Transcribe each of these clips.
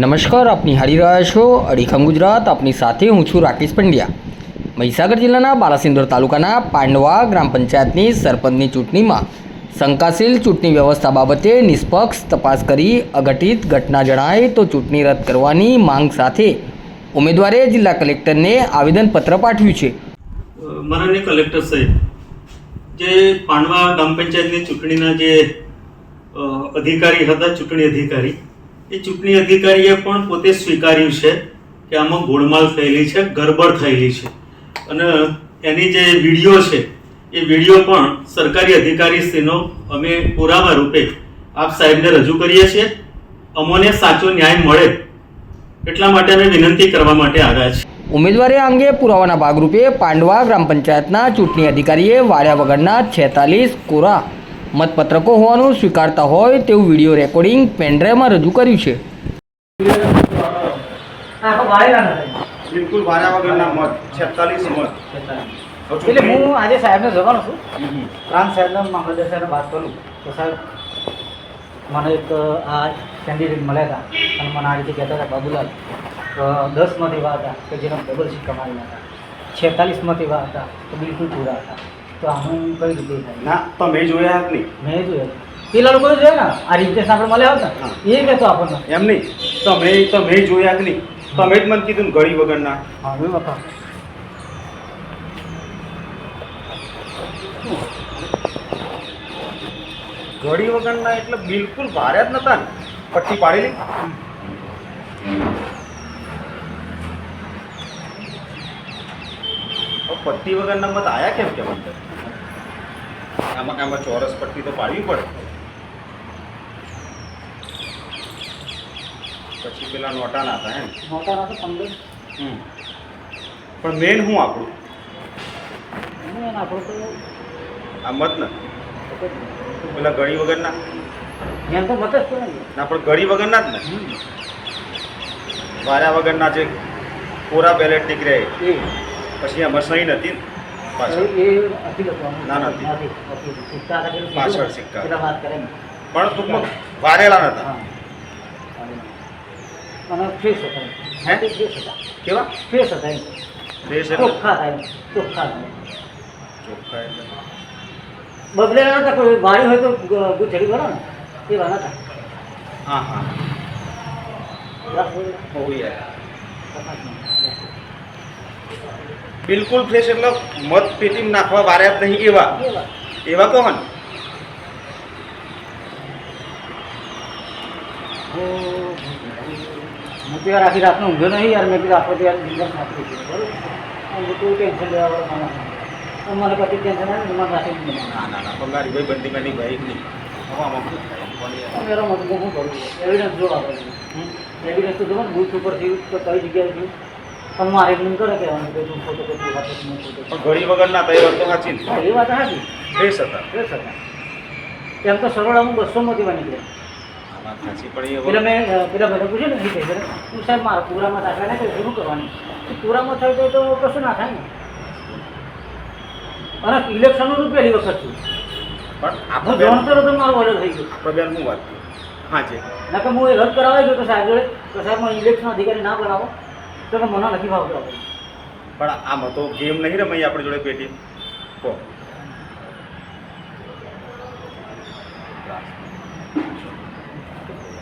નમસ્કાર આપ નિહાળી રહ્યા છો અડીખમ ગુજરાત. આપની સાથે હું છું રાકેશ પંડ્યા. મહીસાગર જિલ્લાના બાલાસિંદોર તાલુકાના પાંડવા ગ્રામ પંચાયતની સરપંચની ચૂંટણીમાં શંકાશીલ ચૂંટણી વ્યવસ્થા બાબતે નિષ્પક્ષ તપાસ કરી અઘટિત ઘટના જણાય તો ચૂંટણી રદ કરવાની માંગ સાથે ઉમેદવારે જિલ્લા કલેક્ટરને આવેદનપત્ર પાઠવ્યું છે. માનનીય કલેક્ટર સાહેબ, જે પાંડવા ગ્રામ પંચાયતની ચૂંટણીના જે અધિકારી હતા, ચૂંટણી અધિકારી એ ચૂંટણી અધિકારીએ પણ પોતે સ્વીકાર્યું છે કે આમાં ગોળમાલ થયેલી છે, ગરબડ થયેલી છે. અને એની જે વીડિયો છે, એ વીડિયો પણ સરકારી અધિકારીશ્રીનો અમે પુરાવા રૂપે આપ સાહેબને રજૂ કરીએ છીએ. અમોને સાચો ન્યાય મળે એટલા માટે અમે વિનંતી કરવા માટે આવ્યા છીએ. ઉમેદવારે અંગે પુરાવાના ભાગરૂપે પાંડવા ગ્રામ પંચાયતના ચૂંટણી અધિકારીએ વાર્યા વગરના છેતાલીસ કોરા મતપત્રકો હોવાનું સ્વીકારતા હોય તેવું વીડિયો રેકોર્ડિંગ પેનડ્રાઈવમાં રજૂ કર્યું છે. આખો વાળેલા નથી બિલકુલ વાર્યા વગરના મત છેતાલીસ મત. એટલે હું આજે સાહેબને જવાનો છું. પ્રાંત સાહેબને મામલતદાર સાહેબને વાત કરું. તો સાહેબ મને એક આ કેન્ડિડેટ મળ્યા હતા. અને મને આ રીતે કહેતા હતા બાબુલાલ તો દસમાંથી એવા હતા કે જેનો ડબલ સિક્કા મારેલા હતા. છેતાલીસમાંથી એવા હતા. તો બિલકુલ પૂરા હતા. તો આનું કઈ રીતે ના તમે જોયા જ નહીં. મેં જોયું. પેલા લોકોને જોયા ને આ રીતે આપણે મળ્યા હતા? એ કહેતો આપણને. એમ નહીં. તમે તમે જોયા જ નહીં. તમે જ મને કીધું ને ગળી વગરના. હા એ વખત ગળી વગરના એટલે બિલકુલ ભારે જ નતા ને. પટ્ટી પાડેલી હવે પટ્ટી વગરના મત આયા કેમ કેમ અંદર આમાં આમાં ચોરસ પટ્ટી તો પાડવી પડે. પછી પેલા નોટાના હતા એમ. નોટાના તો પંદર. હમ. પણ મેન હું આપણું? મેન આપણું તો આ મત ને પેલા ગળી વગરના એમ તો મત જ ના પણ ગળી વગરના જ ને. વાર્યા વગરના જે કોરા બેલેટ નીકળે પછી એમાં સહી નથી પાછળ. સિક્કા કરે. પણ ટૂંકમાં વારેલા નતા. અને ફ્રેશ હતા. હે? હતા. કેવા? ફ્રેશ હતા. દેશ ચોખ્ખા હતા ચોખ્ખા હતા. ચોખ્ખા એટલે. બગડેલા નતા. કોઈ વાળી હોય તો ગ- ગુથેડી ને. એવા નતા. હા હા. બહુ યાર. બિલકુલ ફ્રેશ એટલે મત પેટી નાખવા વાર્યા જ નહીં એવા. એવા. કહો ને. હું તો યાર આખી રાતનો ઊંઘ્યો નહીં યાર મેં કીધું આખો તો યાર નિંદર દીધી બરોબર? કોઈ ટેન્શન લેવા. અને મને પછી ટેન્શન આવે ને મને રાખી ના ના ના પગારી ભાઈ બંદી મેં ભાઈ નહીં? મેરો મત હું કરું? એવિડન્સ જો આપણે એવિડન્સ તો જો બુથ ઉપર થયું તો કઈ જગ્યાએ થયું પણ મારે એમ કરે કહેવાનું કે તું ફોટો કોપી વાતો પણ ઘડી વગરના તો એ વાત તો સાચી ને હા એ વાત સાચી. ફ્રેશ હતા. એ હતા. એમ તો સરળ અમુક બસો માં દેવા નીકળ્યા આ વાત સાચી પણ એ પેલા હવે મેં પેલા બધા પૂછ્યું ને છે હું સાહેબ મારા પૂરામાં દાખલા ના કરી કરવાની? પૂરામાં થાય તો તો કશું ના થાય ને. અને ઇલેક્શનનું તો પહેલી વખત છું પણ આપણું બેન જાણતો હતો મારું ઓર્ડર થઈ ગયું. પણ હું વાત કરું? હા છે ના કે હું એ રદ કરાવી ગયો તો સાહેબ તો સાહેબ મને ઇલેક્શન અધિકારી ના બનાવો. તો કે મને નથી ભાવતો પણ આમ તો ગેમ નહીં રમાઈ આપણી જોડે પેટી. કહો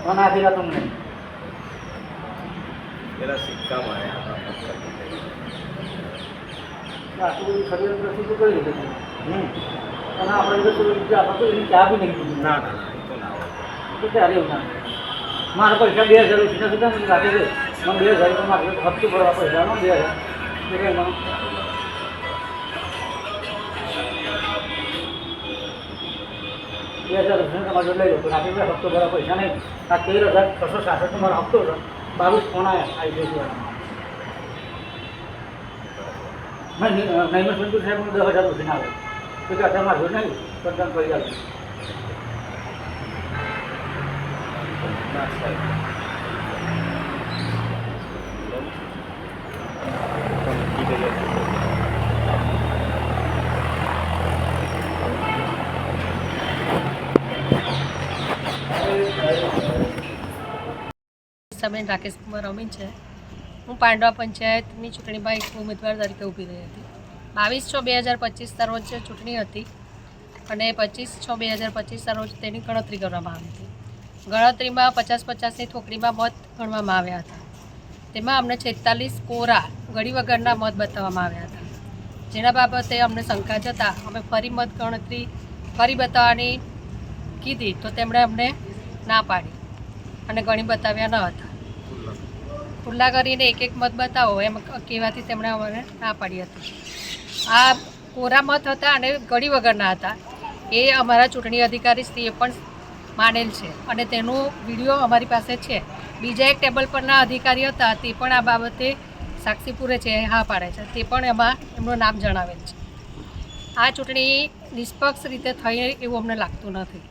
મને આપેલા તમને પેલા સિક્કા મારા પૈસા બે હજાર રૂપિયા સુધી રાખે છે બે હજાર રૂપિયા મારે હપ્તો ભરવા પૈસાનો બે હજાર. એમાં બે હજાર તમારે લઈ લો, પણ આપણે હપ્તો ભરવા પૈસા નહીં. આ તેર હજાર છસો સાસઠનો મારો હપ્તો હતો બાવીસ ફોન આવ્યા આઈડીએસ વાળા મેં નૈમર સંતુ સાહેબ દસ હજાર રૂપિયા આવે તો કે અત્યારે મારે નહીં. પણ તમે કરી આપજો ના સાહેબ પણ ઈ ગઈ વર્ષાબેન રાકેશકુમાર અમીન છે. હું પાંડવા પંચાયતની ચૂંટણીમાં એક ઉમેદવાર તરીકે ઊભી રહી હતી. બાવીસ છ બે હજાર પચીસના રોજ ચૂંટણી હતી અને પચીસ છ બે હજાર પચીસના રોજ તેની ગણતરી કરવામાં આવી હતી. ગણતરીમાં પચાસ પચાસની થોકડીમાં મત ગણવામાં આવ્યા હતા. તેમાં અમને છેતાલીસ કોરા ગળી વગરના મત બતાવવામાં આવ્યા હતા. જેના બાબતે અમને શંકા જતાં અમે ફરી મત ગણતરી ફરી બતાવવાની કીધી તો તેમણે અમને ના પાડી અને ગણી બતાવ્યા ન હતા. ખુલ્લા કરીને એક એક મત બતાવો એમ કહેવાથી તેમણે અમને ના પાડી હતી. આ કોરા મત હતા અને ઘડી વગરના હતા. એ અમારા ચૂંટણી અધિકારી શ્રીએ પણ માનેલ છે અને તેનો વીડિયો અમારી પાસે છે. બીજા એક ટેબલ પરના અધિકારી હતા તે પણ આ બાબતે સાક્ષી પૂરે છે, હા પાડે છે. તે પણ એમાં એમનું નામ જણાવેલ છે. આ ચૂંટણી નિષ્પક્ષ રીતે થઈ એવું અમને લાગતું નથી.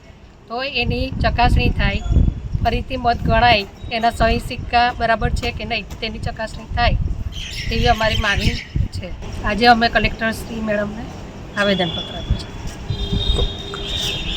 તો એની ચકાસણી થાય ફરીથી મત ગણાય, એના સહી સિક્કા બરાબર છે કે નહીં, તેની ચકાસણી થાય તેવી અમારી માગણી છે. આજે અમે કલેક્ટર શ્રી મેડમને આવેદનપત્ર આપ્યું છે.